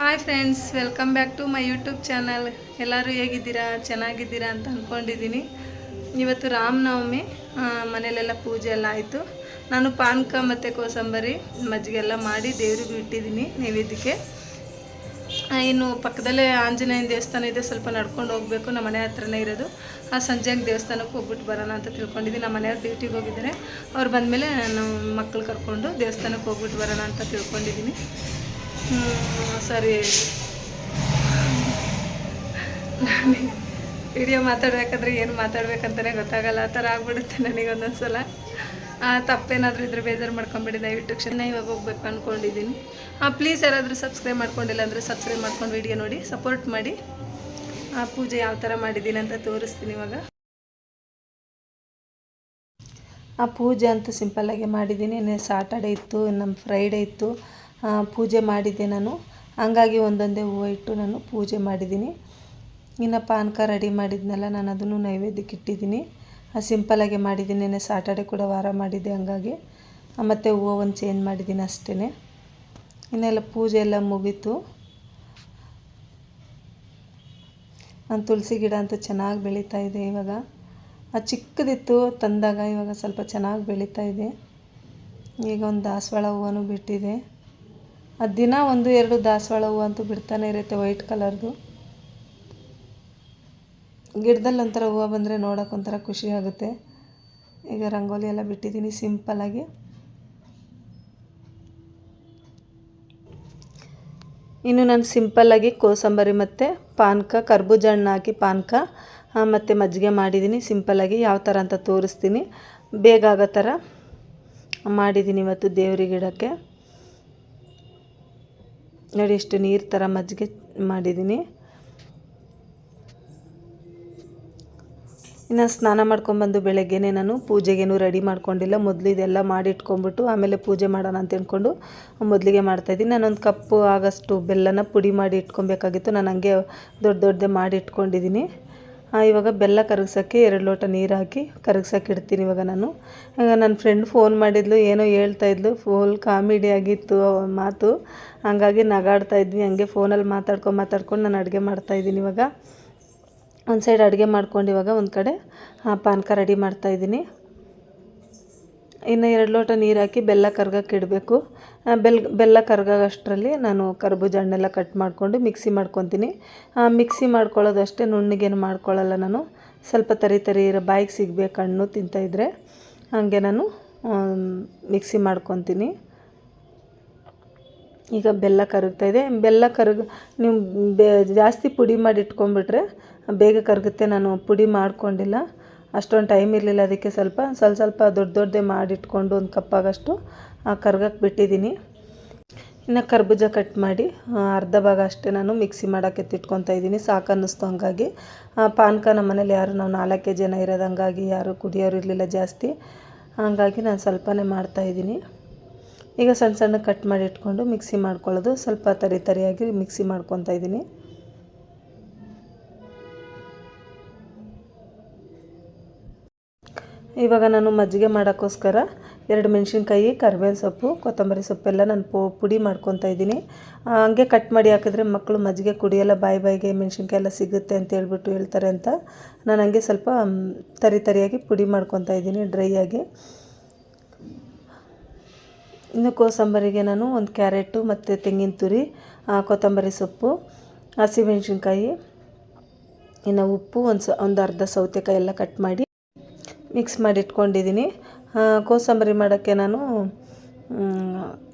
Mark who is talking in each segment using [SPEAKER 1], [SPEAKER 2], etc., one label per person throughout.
[SPEAKER 1] Hi friends welcome back to my YouTube channel ಎಲ್ಲರೂ ಹೇಗಿದ್ದೀರಾ? ಚೆನ್ನಾಗಿದ್ದೀರಾ ಅಂತ ಅಂದ್ಕೊಂಡಿದ್ದೀನಿ ಇವತ್ತು ರಾಮನವಮಿ ಮನೇಲೆಲ್ಲ ಪೂಜೆ ಎಲ್ಲ ಆಯಿತು. ನಾನು ಪಾನಕ ಮತ್ತು ಕೋಸಂಬರಿ ಮಜ್ಜಿಗೆಲ್ಲ ಮಾಡಿ ದೇವ್ರಿಗೂ ಇಟ್ಟಿದ್ದೀನಿ ನೈವೇದ್ಯಕ್ಕೆ. ಇನ್ನು ಪಕ್ಕದಲ್ಲೇ ಆಂಜನೇಯನ ದೇವಸ್ಥಾನ ಇದೆ, ಸ್ವಲ್ಪ ನಡ್ಕೊಂಡು ಹೋಗಬೇಕು. ನಮ್ಮ ಮನೆ ಹತ್ರನೇ ಇರೋದು. ಆ, ಸಂಜೆಗೆ ದೇವಸ್ಥಾನಕ್ಕೆ ಹೋಗ್ಬಿಟ್ಟು ಬರೋಣ ಅಂತ ತಿಳ್ಕೊಂಡಿದ್ದೀನಿ. ನಮ್ಮ ಮನೆಯವ್ರು ಡ್ಯೂಟಿಗೆ ಹೋಗಿದ್ದಾರೆ. ಅವ್ರು ಬಂದಮೇಲೆ ನಾನು ಮಕ್ಕಳು ಕರ್ಕೊಂಡು ದೇವಸ್ಥಾನಕ್ಕೆ ಹೋಗ್ಬಿಟ್ಟು ಬರೋಣ ಅಂತ ತಿಳ್ಕೊಂಡಿದ್ದೀನಿ. ಸರಿ. ವಿಡಿಯೋ ಮಾತಾಡ್ಬೇಕಾದ್ರೆ ಏನು ಮಾತಾಡ್ಬೇಕಂತಲೇ ಗೊತ್ತಾಗಲ್ಲ. ಆ ಥರ ಆಗ್ಬಿಡುತ್ತೆ ನನಗೆ ಒಂದೊಂದ್ಸಲ. ತಪ್ಪೇನಾದರೂ ಇದ್ರೆ ಬೇಜಾರು ಮಾಡ್ಕೊಂಬಿಡಿ, ದಯವಿಟ್ಟು ಕ್ಷಣ ಇವಾಗ ಹೋಗ್ಬೇಕು ಅಂದ್ಕೊಂಡಿದ್ದೀನಿ ಹಾಂ ಪ್ಲೀಸ್ ಯಾರಾದರೂ ಸಬ್ಸ್ಕ್ರೈಬ್ ಮಾಡ್ಕೊಂಡಿಲ್ಲ ಅಂದರೆ ಸಬ್ಸ್ಕ್ರೈಬ್ ಮಾಡ್ಕೊಂಡು ವಿಡಿಯೋ ನೋಡಿ ಸಪೋರ್ಟ್ ಮಾಡಿ. ಆ, ಪೂಜೆ ಯಾವ ಥರ ಮಾಡಿದ್ದೀನಿ ಅಂತ ತೋರಿಸ್ತೀನಿ ಇವಾಗ. ಆ, ಪೂಜೆ ಅಂತೂ ಸಿಂಪಲ್ಲಾಗೆ ಮಾಡಿದ್ದೀನಿ. ಸಾಟರ್ಡೆ ಇತ್ತು ನಮ್ಮ ಫ್ರೈಡೇ ಇತ್ತು. ಪೂಜೆ ಮಾಡಿದ್ದೆ ನಾನು. ಹಂಗಾಗಿ ಒಂದೊಂದೇ ಹೂವು ಇಟ್ಟು ನಾನು ಪೂಜೆ ಮಾಡಿದ್ದೀನಿ. ಇನ್ನು ಪಾನಕ ರೆಡಿ ಮಾಡಿದ್ನಲ್ಲ, ನಾನು ಅದನ್ನು ನೈವೇದ್ಯಕ್ಕೆ ಇಟ್ಟಿದ್ದೀನಿ. ಸಿಂಪಲಾಗೆ ಮಾಡಿದ್ದೀನಿ. ನೆನೆ ಸಾಟರ್ಡೆ ಕೂಡ ವಾರ ಮಾಡಿದ್ದೆ ಹಂಗಾಗಿ. ಮತ್ತು ಹೂವು ಒಂದು ಚೇಂಜ್ ಮಾಡಿದ್ದೀನಿ ಅಷ್ಟೇ ಇನ್ನೆಲ್ಲ ಪೂಜೆ ಎಲ್ಲ ಮುಗೀತು. ನಾನು ತುಳಸಿ ಗಿಡ ಅಂತೂ ಚೆನ್ನಾಗಿ ಬೆಳೀತಾ ಇದೆ ಇವಾಗ. ಆ, ಚಿಕ್ಕದಿತ್ತು, ತಂದಾಗ ಇವಾಗ ಸ್ವಲ್ಪ ಚೆನ್ನಾಗಿ ಬೆಳೀತಾ ಇದೆ. ಈಗ ಒಂದು ದಾಸವಾಳ ಹೂವನೂ ಬಿಟ್ಟಿದೆ. ಅದು ದಿನ ಒಂದು ಎರಡು ದಾಸವಾಳ ಹೂವು ಅಂತೂ ಬಿಡ್ತಾನೆ ಇರುತ್ತೆ ವೈಟ್ ಕಲರ್ದು. ಗಿಡದಲ್ಲಿ ಒಂಥರ ಹೂವು ಬಂದರೆ ನೋಡೋಕೆ ಒಂಥರ ಖುಷಿ ಆಗುತ್ತೆ. ಈಗ ರಂಗೋಲಿ ಎಲ್ಲ ಬಿಟ್ಟಿದ್ದೀನಿ ಸಿಂಪಲ್ಲಾಗಿ ಇನ್ನು ನಾನು ಸಿಂಪಲ್ಲಾಗಿ ಕೋಸಂಬರಿ ಮತ್ತು ಪಾನಕ, ಕರ್ಬೂಜ ಹಣ್ಣು ಹಾಕಿ ಪಾನಕ ಮತ್ತು ಮಜ್ಜಿಗೆ ಮಾಡಿದ್ದೀನಿ ಸಿಂಪಲ್ಲಾಗಿ ಯಾವ ಥರ ಅಂತ ತೋರಿಸ್ತೀನಿ. ಬೇಗ ಆಗೋ ಥರ ಮಾಡಿದ್ದೀನಿ ಇವತ್ತು ದೇವ್ರಿಗೆ ಇಡೋಕ್ಕೆ. ನೋಡಿ ಎಷ್ಟು ನೀರು ಥರ ಮಜ್ಜಿಗೆ ಮಾಡಿದ್ದೀನಿ ಇನ್ನು ಸ್ನಾನ ಮಾಡ್ಕೊಂಬಂದು ಬೆಳಗ್ಗೆನೇ ನಾನು ಪೂಜೆಗೇನು ರೆಡಿ ಮಾಡ್ಕೊಂಡಿಲ್ಲ. ಮೊದಲು ಇದೆಲ್ಲ ಮಾಡಿ ಇಟ್ಕೊಂಡ್ಬಿಟ್ಟು ಆಮೇಲೆ ಪೂಜೆ ಮಾಡೋಣ ಅಂತ ಅಂದ್ಕೊಂಡು ಮೊದಲಿಗೆ ಮಾಡ್ತಾಯಿದ್ದೀನಿ ನಾನೊಂದು ಕಪ್ಪು ಆಗಷ್ಟು ಬೆಲ್ಲನ ಪುಡಿ ಮಾಡಿ ಇಟ್ಕೊಬೇಕಾಗಿತ್ತು. ನಾನು ಹಂಗೆ ದೊಡ್ಡ ದೊಡ್ಡದೇ ಮಾಡಿ ಇಟ್ಕೊಂಡಿದ್ದೀನಿ ಇವಾಗ ಬೆಲ್ಲ ಕರಗ್ಸೋಕ್ಕೆ ಎರಡು ಲೋಟ ನೀರು ಹಾಕಿ ಕರಗ್ಸೋಕೆ ಇಡ್ತೀನಿ ಇವಾಗ ನಾನು. ನನ್ನ ಫ್ರೆಂಡ್ ಫೋನ್ ಮಾಡಿದ್ಲು, ಏನೋ ಹೇಳ್ತಾ ಇದ್ಲು ಫುಲ್ ಕಾಮಿಡಿ ಆಗಿತ್ತು ಮಾತು. ಹಂಗಾಗಿ ನಗಾಡ್ತಾ ಇದ್ವಿ, ಹಂಗೆ ಫೋನಲ್ಲಿ ಮಾತಾಡ್ಕೊಂಡು ಮಾತಾಡ್ಕೊಂಡು ನಾನು ಅಡುಗೆ ಮಾಡ್ತಾಯಿದ್ದೀನಿ ಇವಾಗ. ಒಂದು ಸೈಡ್ ಅಡುಗೆ ಮಾಡ್ಕೊಂಡು ಇವಾಗ ಒಂದು ಕಡೆ ಪಾನಕ ರೆಡಿ ಮಾಡ್ತಾಯಿದ್ದೀನಿ ಇನ್ನು ಎರಡು ಲೋಟ ನೀರು ಹಾಕಿ ಬೆಲ್ಲ ಕರ್ಗಕ್ಕೆ ಇಡಬೇಕು. ಬೆಲ್, ಬೆಲ್ಲ ಕರ್ಗೋಷ್ಟರಲ್ಲಿ ನಾನು ಕರ್ಬೂಜ ಹಣ್ಣೆಲ್ಲ ಕಟ್ ಮಾಡಿಕೊಂಡು ಮಿಕ್ಸಿ ಮಾಡ್ಕೊತೀನಿ. ಮಿಕ್ಸಿ ಮಾಡ್ಕೊಳ್ಳೋದಷ್ಟೇ ನುಣ್ಣಗೇನು ಮಾಡ್ಕೊಳ್ಳಲ್ಲ ನಾನು. ಸ್ವಲ್ಪ ತರಿ ತರಿ ಇರೋ ಬಾಯಿಗೆ ಸಿಗಬೇಕು ಹಣ್ಣು ತಿಂತಾಯಿದ್ರೆ ಹಾಗೆ ನಾನು ಮಿಕ್ಸಿ ಮಾಡ್ಕೊತೀನಿ. ಈಗ ಬೆಲ್ಲ ಕರಗ್ತಾ ಇದೆ. ಬೆಲ್ಲ ಕರಗ, ನೀವು ಬೆ, ಜಾಸ್ತಿ ಪುಡಿ ಮಾಡಿ ಇಟ್ಕೊಂಡ್ಬಿಟ್ರೆ ಬೇಗ ಕರಗುತ್ತೆ. ನಾನು ಪುಡಿ ಮಾಡ್ಕೊಂಡಿಲ್ಲ. ಅಷ್ಟೊಂದು ಟೈಮ್ ಇರಲಿಲ್ಲ, ಅದಕ್ಕೆ ಸ್ವಲ್ಪ ಸ್ವಲ್ಪ ಸ್ವಲ್ಪ ದೊಡ್ಡ ದೊಡ್ಡದೇ ಮಾಡಿಟ್ಕೊಂಡು ಒಂದು ಕಪ್ಪಾಗಷ್ಟು ಕರ್ಗಕ್ಕೆ ಬಿಟ್ಟಿದ್ದೀನಿ ಇನ್ನು ಕರ್ಬೂಜ ಕಟ್ ಮಾಡಿ ಅರ್ಧ ಭಾಗ ಅಷ್ಟೇ ನಾನು ಮಿಕ್ಸಿ ಮಾಡೋಕ್ಕೆ ಎತ್ತಿಟ್ಕೊತಾ ಇದ್ದೀನಿ ಸಾಕು ಅನ್ನಿಸ್ತು ಹಂಗಾಗಿ ಪಾನಕ ನಮ್ಮ ಮನೇಲಿ ಯಾರು, ನಾವು ನಾಲ್ಕೇ ಜನ ಇರೋದು ಹಂಗಾಗಿ ಯಾರು ಕುಡಿಯೋರು ಇರಲಿಲ್ಲ ಜಾಸ್ತಿ. ಹಂಗಾಗಿ ನಾನು ಸ್ವಲ್ಪನೇ ಮಾಡ್ತಾಯಿದ್ದೀನಿ ಈಗ ಸಣ್ಣ ಸಣ್ಣ ಕಟ್ ಮಾಡಿ ಇಟ್ಕೊಂಡು ಮಿಕ್ಸಿ ಮಾಡ್ಕೊಳ್ಳೋದು, ಸ್ವಲ್ಪ ತರಿ ತರಿಯಾಗಿ ಮಿಕ್ಸಿ ಮಾಡ್ಕೊತಾ ಇದ್ದೀನಿ ಇವಾಗ ನಾನು ಮಜ್ಜಿಗೆ ಮಾಡೋಕ್ಕೋಸ್ಕರ ಎರಡು ಮೆಣಸಿನ್ಕಾಯಿ, ಕರಿಬೇವಿನ ಸೊಪ್ಪು, ಕೊತ್ತಂಬರಿ ಸೊಪ್ಪೆಲ್ಲ ನಾನು ಪೋ, ಪುಡಿ ಮಾಡ್ಕೊತಾ ಇದ್ದೀನಿ. ಹಂಗೆ ಕಟ್ ಮಾಡಿ ಹಾಕಿದ್ರೆ ಮಕ್ಕಳು ಮಜ್ಜಿಗೆ ಕುಡಿಯಲ್ಲ, ಬಾಯಿ ಬಾಯಿಗೆ ಮೆಣಸಿನ್ಕಾಯಿ ಎಲ್ಲ ಸಿಗುತ್ತೆ ಅಂತ ಹೇಳ್ಬಿಟ್ಟು ಹೇಳ್ತಾರೆ ಅಂತ ನಾನು ಹಂಗೆ ಸ್ವಲ್ಪ ತರಿ ತರಿಯಾಗಿ ಪುಡಿ ಮಾಡ್ಕೊತಾ ಇದ್ದೀನಿ, ಡ್ರೈ ಆಗಿ. ಇನ್ನು ಕೋಸಂಬರಿಗೆ ನಾನು ಒಂದು ಕ್ಯಾರೆಟು ಮತ್ತು ತೆಂಗಿನ ತುರಿ ಕೊತ್ತಂಬರಿ ಸೊಪ್ಪು ಹಸಿಮೆಣಸಿನ್ಕಾಯಿ ಇನ್ನು ಉಪ್ಪು, ಒಂದು ಸ, ಒಂದು ಅರ್ಧ ಸೌತೆಕಾಯಿ ಎಲ್ಲ ಕಟ್ ಮಾಡಿ ಮಿಕ್ಸ್ ಮಾಡಿ ಇಟ್ಕೊಂಡಿದ್ದೀನಿ ಕೋಸಂಬರಿ ಮಾಡೋಕ್ಕೆ ನಾನು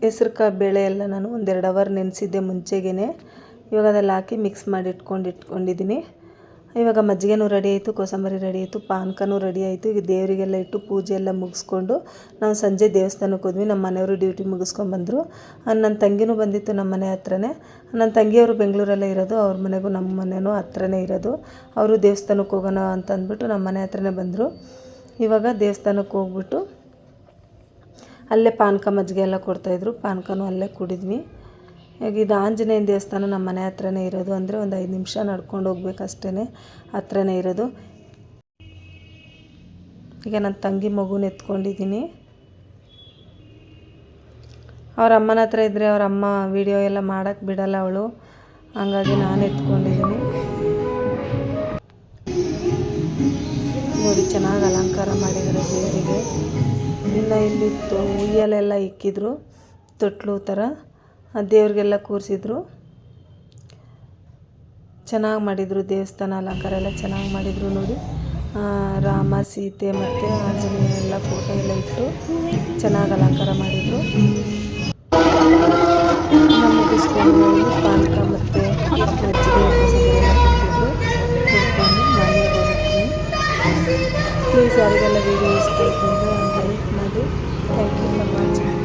[SPEAKER 1] ಹೆಸ್ರು ಬೇಳೆ ಎಲ್ಲ ನಾನು ಒಂದೆರಡು ಅವರ್ ನೆನೆಸಿದ್ದೆ ಮುಂಚೆಗೇ ಇವಾಗ ಅದೆಲ್ಲ ಹಾಕಿ ಮಿಕ್ಸ್ ಮಾಡಿ ಇಟ್ಕೊಂಡು ಇಟ್ಕೊಂಡಿದ್ದೀನಿ. ಇವಾಗ ಮಜ್ಜಿಗೆನೂ ರೆಡಿ ಆಯಿತು, ಕೋಸಂಬರಿ ರೆಡಿ ಆಯಿತು, ಪಾನಕನೂ ರೆಡಿ ಆಯಿತು. ಈಗ ದೇವರಿಗೆಲ್ಲ ಇಟ್ಟು ಪೂಜೆ ಎಲ್ಲ ಮುಗಿಸ್ಕೊಂಡು ನಾವು ಸಂಜೆ ದೇವಸ್ಥಾನಕ್ಕೆ ಹೋದ್ವಿ. ನಮ್ಮ ಮನೆಯವರು ಡ್ಯೂಟಿ ಮುಗಿಸ್ಕೊಂಡ್ಬಂದರು ನನ್ನ ತಂಗಿನೂ ಬಂದಿತ್ತು ನಮ್ಮ ಮನೆ ಹತ್ರನೇ. ನನ್ನ ತಂಗಿಯವರು ಬೆಂಗಳೂರಲ್ಲೇ ಇರೋದು, ಅವ್ರ ಮನೆಗೂ ನಮ್ಮ ಮನೆಯೂ ಹತ್ರನೇ ಇರೋದು. ಅವರು ದೇವಸ್ಥಾನಕ್ಕೆ ಹೋಗೋಣ ಅಂತ ಅಂದ್ಬಿಟ್ಟು ನಮ್ಮ ಮನೆ ಹತ್ರನೇ ಬಂದರು. ಇವಾಗ ದೇವಸ್ಥಾನಕ್ಕೆ ಹೋಗ್ಬಿಟ್ಟು ಅಲ್ಲೇ ಪಾನಕ ಮಜ್ಜಿಗೆ ಎಲ್ಲ ಕೊಡ್ತಾಯಿದ್ರು. ಪಾನಕನೂ ಅಲ್ಲೇ ಕುಡಿದ್ವಿ. ಈಗ ಇದು ಆಂಜನೇಯನ ದೇವಸ್ಥಾನ ನಮ್ಮ ಮನೆ ಹತ್ರನೇ ಇರೋದು. ಅಂದರೆ ಒಂದು ಐದು ನಿಮಿಷ ನಡ್ಕೊಂಡು ಹೋಗ್ಬೇಕು ಅಷ್ಟೇ ಹತ್ರನೇ ಇರೋದು. ಈಗ ನನ್ನ ತಂಗಿ ಮಗುನ ಎತ್ಕೊಂಡಿದ್ದೀನಿ ಅವ್ರ ಅಮ್ಮನ ಹತ್ರ ಇದ್ದರೆ ಅವ್ರ ಅಮ್ಮ ವೀಡಿಯೋ ಎಲ್ಲ ಮಾಡೋಕ್ಕೆ ಬಿಡಲ್ಲ ಅವಳು. ಹಂಗಾಗಿ ನಾನು ಎತ್ಕೊಂಡಿದ್ದೀನಿ. ಅಲಂಕಾರ ಮಾಡಿದ್ದಾರೆ ದೇವರಿಗೆ. ಇನ್ನು ಇಲ್ಲಿ ಉಯ್ಯಲೆಲ್ಲ ಇಕ್ಕಿದ್ರು, ತೊಟ್ಲು ಥರ ದೇವ್ರಿಗೆಲ್ಲ ಕೂರಿಸಿದ್ರು. ಚೆನ್ನಾಗಿ ಮಾಡಿದರು ದೇವಸ್ಥಾನ ಅಲಂಕಾರ ಎಲ್ಲ ಚೆನ್ನಾಗಿ ಮಾಡಿದರು ನೋಡಿ. ರಾಮ, ಸೀತೆ ಮತ್ತು ಆಂಜನೇಯ ಎಲ್ಲ ಫೋಟೋ ಎಲ್ಲ ಇಟ್ಟು ಚೆನ್ನಾಗಿ ಅಲಂಕಾರ ಮಾಡಿದರು. ಪಾನಕ ಮತ್ತು ಮಜ್ಜಿಗೆ ప్లీజ్ ఎవరికైనా వీడియో ఇష్టమైతుందో అందరూ మాది థ్యాంక్ యూ ఫర్ వాచింగ్